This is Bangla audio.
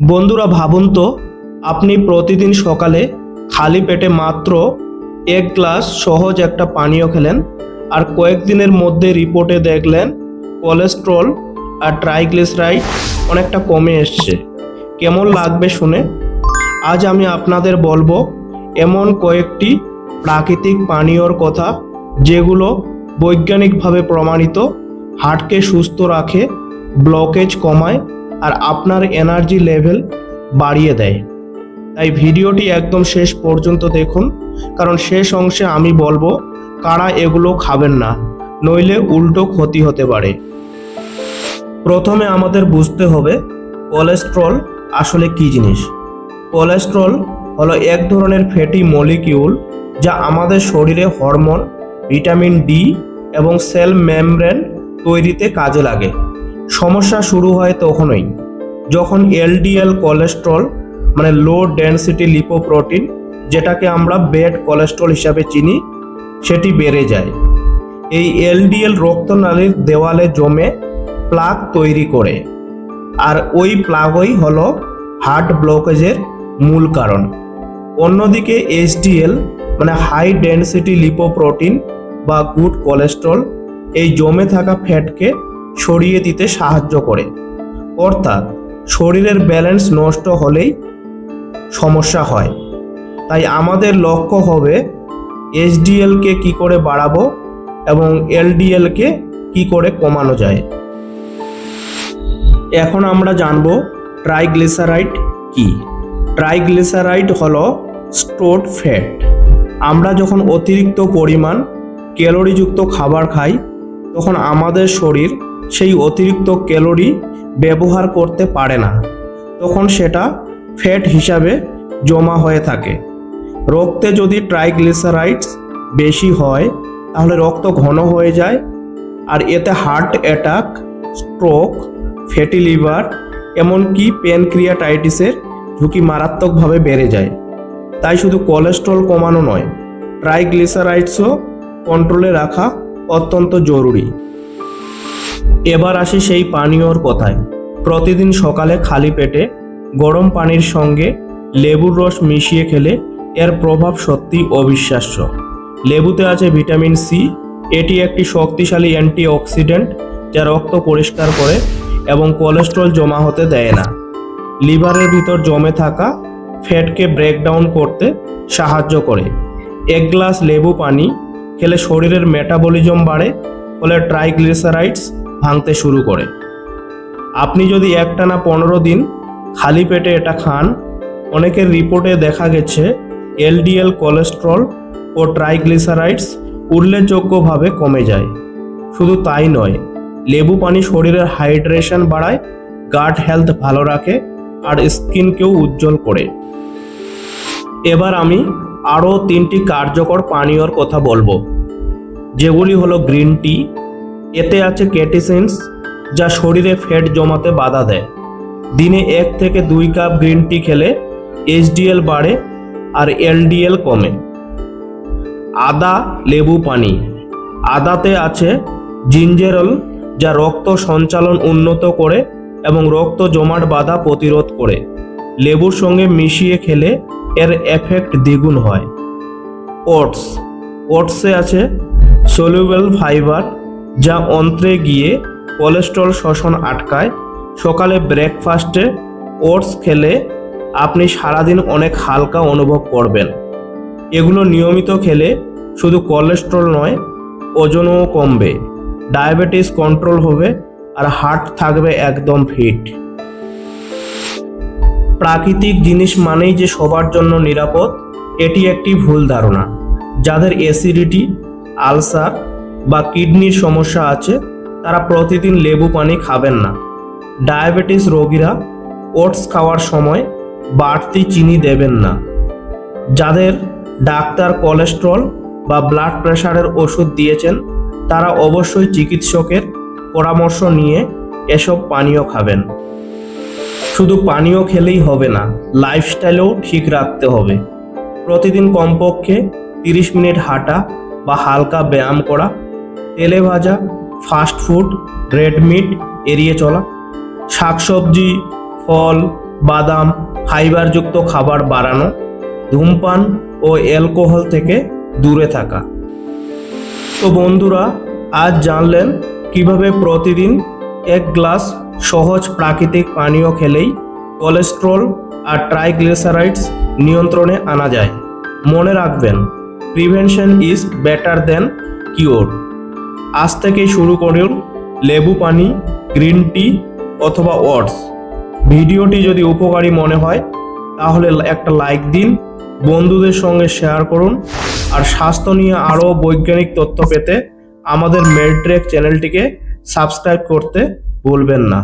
বন্ধুরা ভাবুন তো, আপনি প্রতিদিন সকালে খালি পেটে মাত্র এক গ্লাস সহজ একটা পানীয় খেলেন আর কয়েকদিনের মধ্যে রিপোর্টে দেখলেন কোলেস্ট্রল আর ট্রাইগ্লিসারাইড অনেকটা কমে এসছে। কেমন লাগবে শুনে? আজ আমি আপনাদের বলব, এমন কয়েকটি প্রাকৃতিক পানীয়র কথা যেগুলো বৈজ্ঞানিকভাবে প্রমাণিত হার্টকে সুস্থ রাখে ব্লকেজ কমায় আর আপনার এনার্জি লেভেল বাড়িয়ে দেয়। তাই ভিডিওটি একদম শেষ পর্যন্ত দেখুন, কারণ শেষ অংশে আমি বলব, কারা এগুলো খাবেন না, নইলে উল্টো ক্ষতি হতে পারে। প্রথমে আমাদের বুঝতে হবে কোলেস্ট্রল আসলে কি জিনিস? কোলেস্ট্রল হলো এক ধরনের ফ্যাটি মলিকিউল যা আমাদের শরীরে হরমোন ভিটামিন ডি এবং সেল মেমব্রেন তৈরিতে কাজে লাগে। সমস্যা শুরু হয় তখনই, যখন এলডিএল কোলেস্ট্রল মানে লো ডেনসিটি লিপোপ্রোটিন যেটাকে আমরা বেড কোলেস্ট্রল হিসাবে চিনি, সেটি বেড়ে যায়। এই এলডিএল রক্তনালীর দেওয়ালে জমে প্লাগ তৈরি করে। আর ওই প্লাগই হলো হার্ট ব্লকেজের মূল কারণ। অন্যদিকে এইচডিএল মানে হাই ডেনসিটি লিপোপ্রোটিন বা গুড কোলেস্ট্রল এই জমে থাকা ফ্যাটকে সরিয়ে দিতে সাহায্য করে। অর্থাৎ শরীরের ব্যালেন্স নষ্ট হলেই সমস্যা হয়। তাই আমাদের লক্ষ্য হবে এইচডিএলকে কি করে বাড়াবো এবং এলডিএলকে কি করে কমানো যায়। এখন আমরা জানব ট্রাইগ্লিসারাইড কি? ট্রাইগ্লিসারাইড হলো স্টোরড ফ্যাট আমরা যখন অতিরিক্ত পরিমাণ ক্যালোরিযুক্ত খাবার খাই, তখন আমাদের শরীর সেই অতিরিক্ত ক্যালোরি ব্যবহার করতে পারে না। তখন সেটা ফ্যাট হিসাবে জমা হয়ে থাকে। রক্তে যদি ট্রাইগ্লিসারাইডস বেশি হয়, তাহলে রক্ত ঘন হয়ে যায় আর এতে heart attack, stroke, fatty liver, এমনকি প্যানক্রিয়াটাইটিসের ঝুঁকি মারাত্মকভাবে বেড়ে যায়। তাই শুধু কোলেস্ট্রল কমানো নয়, ট্রাইগ্লিসারাইডসও কন্ট্রোলে রাখা অত্যন্ত জরুরি। এবার আসি সেই পানীয়র কথায়। প্রতিদিন সকালে খালি পেটে গরম পানির সঙ্গে লেবুর রস মিশিয়ে খেলে এর প্রভাব সত্যি অবিশ্বাস্য। লেবুতে আছে ভিটামিন সি, এটি একটি শক্তিশালী অ্যান্টিঅক্সিডেন্ট যা রক্ত পরিষ্কার করে এবং কোলেস্ট্রল জমা হতে দেয় না। লিভারের ভিতর জমে থাকা ফ্যাটকে ব্রেকডাউন করতে সাহায্য করে। এক গ্লাস লেবু পানি খেলে শরীরের মেটাবলিজম বাড়ে, ফলে ট্রাইগ্লিসারাইডস ভাঙতে শুরু করে। আপনি যদি একটানা পনেরো দিন খালি পেটে এটা খান, অনেকের রিপোর্টে দেখা গেছে এলডিএল কোলেস্ট্রল ও ট্রাইগ্লিসারাইডস উল্লেখযোগ্যভাবে কমে যায়। শুধু তাই নয়, লেবু পানি শরীরের হাইড্রেশন বাড়ায়, গাট হেলথ ভালো রাখে আর স্কিনকেও উজ্জ্বল করে। এবার আমি আরও তিনটি কার্যকর পানীয়র কথা বলব, যেগুলি হলো গ্রিন টি এতে আছে ক্যাটিসিনস যা শরীরে ফ্যাট জমাতে বাধা দেয়। দিনে এক থেকে দুই কাপ গ্রিন টি খেলে এইচডিএল বাড়ে আর এলডিএল কমে। আদা, লেবু, পানি। আদাতে আছে জিঞ্জেরল, যা রক্ত সঞ্চালন উন্নত করে এবং রক্ত জমাট বাধা প্রতিরোধ করে। লেবুর সঙ্গে মিশিয়ে খেলে এর এফেক্ট দ্বিগুণ হয়। ওটস। ওটসে আছে সলিউবেল ফাইবার যা অন্ত্রে গিয়ে কোলেস্ট্রল শোষণ আটকায়, সকালে ব্রেকফাস্টে ওটস খেলে আপনি সারাদিন অনেক হালকা অনুভব করবেন। এগুলো নিয়মিত খেলে শুধু কোলেস্ট্রল নয়, ওজনও কমবে, ডায়াবেটিস কন্ট্রোল হবে আর হার্ট থাকবে একদম ফিট। প্রাকৃতিক জিনিস মানেই যে সবার জন্য নিরাপদ, এটি একটি ভুল ধারণা। যাদের অ্যাসিডিটি আলসার বা কিডনির সমস্যা আছে, তারা প্রতিদিন লেবু পানি খাবেন না। ডায়াবেটিস রোগীরা ওটস খাওয়ার সময় বাড়তি চিনি দেবেন না। যাদের ডাক্তার কোলেস্ট্রল বা ব্লাড প্রেশারের ওষুধ দিয়েছেন, তারা অবশ্যই চিকিৎসকের পরামর্শ নিয়ে এসব পানীয় খাবেন। শুধু পানীয় খেলেই হবে না লাইফস্টাইলও ঠিক রাখতে হবে। প্রতিদিন কমপক্ষে তিরিশ মিনিট হাঁটা বা হালকা ব্যায়াম করা তেলে ভাজা ফাস্ট ফুড রেড মিট এড়িয়ে চলা। শাকসবজি, ফল, বাদাম ফাইবারযুক্ত খাবার বাড়ানো, ধূমপান ও অ্যালকোহল থেকে দূরে থাকা। তো বন্ধুরা, আজ জানলেন কীভাবে প্রতিদিন এক গ্লাস সহজ প্রাকৃতিক পানীয় খেলেই কোলেস্ট্রল আর ট্রাইগ্লিসারাইডস নিয়ন্ত্রণে আনা যায়। মনে রাখবেন prevention is better than cure আজ থেকেই শুরু করুন লেবু পানি, গ্রিন টি অথবা ওটস। ভিডিওটি যদি উপকারী মনে হয়, তাহলে একটা লাইক দিন, বন্ধুদের সঙ্গে শেয়ার করুন, আর স্বাস্থ্য নিয়ে আরও বৈজ্ঞানিক তথ্য পেতে আমাদের মেডট্রেক চ্যানেলটিকে সাবস্ক্রাইব করতে ভুলবেন না।